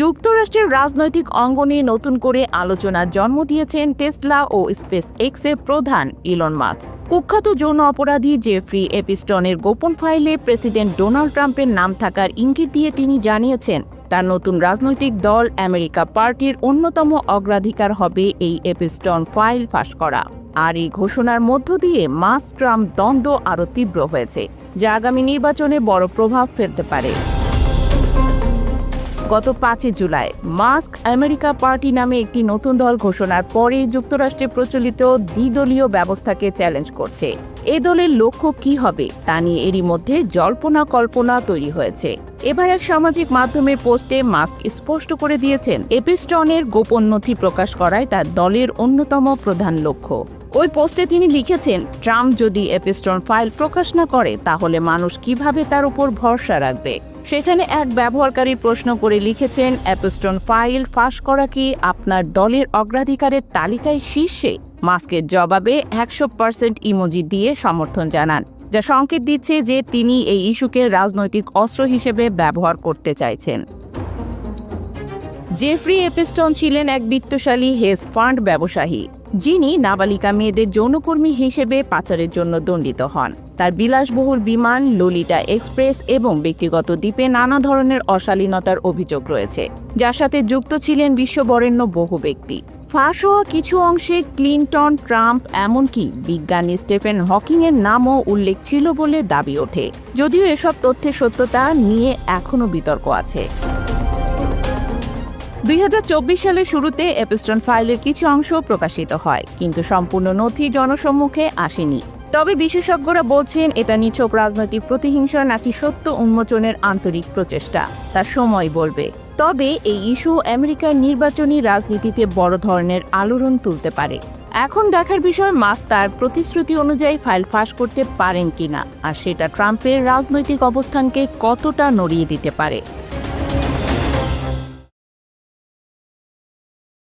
যুক্তরাষ্ট্রের রাজনৈতিক অঙ্গনে নতুন করে আলোচনার জন্ম দিয়েছেন টেসলা ও স্পেস এক্সের প্রধান ইলন মাস্ক। কুখ্যাত যৌন অপরাধী জেফ্রি এপিস্টনের গোপন ফাইলে প্রেসিডেন্ট ডোনাল্ড ট্রাম্পের নাম থাকার ইঙ্গিত দিয়ে তিনি জানিয়েছেন, তার নতুন রাজনৈতিক দল আমেরিকা পার্টির অন্যতম অগ্রাধিকার হবে এই এপিস্টন ফাইল ফাঁস করা। আর এই ঘোষণার মধ্য দিয়ে মাস ট্রাম্প দ্বন্দ্ব আরও তীব্র হয়েছে, যা আগামী নির্বাচনে বড় প্রভাব ফেলতে পারে। গত পাঁচই জুলাই, মাস্ক আমেরিকা পার্টি নামে একটি নতুন দল ঘোষণার পরে যুক্তরাষ্ট্রে প্রচলিত দ্বিদলীয় ব্যবস্থাকে চ্যালেঞ্জ করছে। এ দলের লক্ষ্য কি হবে, তা নিয়ে এরই মধ্যে জল্পনা কল্পনা তৈরি হয়েছে। এবার এক সামাজিক মাধ্যমের পোস্টে মাস্ক স্পষ্ট করে দিয়েছেন, এপিস্টনের গোপন নথি প্রকাশ করায় তার দলের অন্যতম প্রধান লক্ষ্য। ওই পোস্টে তিনি লিখেছেন, ট্রাম্প যদি এপিস্টন ফাইল প্রকাশ না করে, তাহলে মানুষ কীভাবে তার উপর ভরসা রাখবে? সেখানে এক ব্যবহারকারী প্রশ্ন করে লিখেছেন, অ্যাপস্টন ফাইল ফাঁস করা কি আপনার দলের অগ্রাধিকারের তালিকায় শীর্ষে? মাস্কের জবাবে একশো পার্সেন্ট ইমোজি দিয়ে সমর্থন জানান, যা সংকেত দিচ্ছে যে তিনি এই ইস্যুকে রাজনৈতিক অস্ত্র হিসেবে ব্যবহার করতে চাইছেন। জেফ্রি এপিস্টন ছিলেন এক বিত্তশালী হেজ ফান্ড ব্যবসায়ী। যিনি নাবালিকা মেয়েদের যৌনকর্মী হিসেবে পাচারের জন্য দণ্ডিত হন। তার বিলাসবহুল বিমান, ললিতা এক্সপ্রেস এবং ব্যক্তিগত দ্বীপে নানা ধরনের অশালীনতার অভিযোগ রয়েছে, যার সাথে যুক্ত ছিলেন বিশ্ববরেণ্য বহু ব্যক্তি। ফাঁস হওয়া কিছু অংশে ক্লিনটন, ট্রাম্প এমনকি বিজ্ঞানী স্টেফেন হকিংয়ের নামও উল্লেখ ছিল বলে দাবি ওঠে। যদিও এসব তথ্যের সত্যতা নিয়ে এখনও বিতর্ক আছে। দুই হাজার চব্বিশ সালের শুরুতে এপিস্টন ফাইলের কিছু অংশ প্রকাশিত হয়, কিন্তু সম্পূর্ণ নথি জনসম্মুখে আসেনি। তবে বিশেষজ্ঞরা বলছেন, এটা নিছক রাজনৈতিক প্রতিহিংসা নাকি সত্য উন্মোচনের আন্তরিক প্রচেষ্টা, তা সময় বলবে। তবে এই ইস্যু আমেরিকার নির্বাচনী রাজনীতিতে বড় ধরনের আলোড়ন তুলতে পারে। এখন দেখার বিষয় মাস তার প্রতিশ্রুতি অনুযায়ী ফাইল ফাঁস করতে পারেন কিনা, আর সেটা ট্রাম্পের রাজনৈতিক অবস্থানকে কতটা নড়িয়ে দিতে পারে।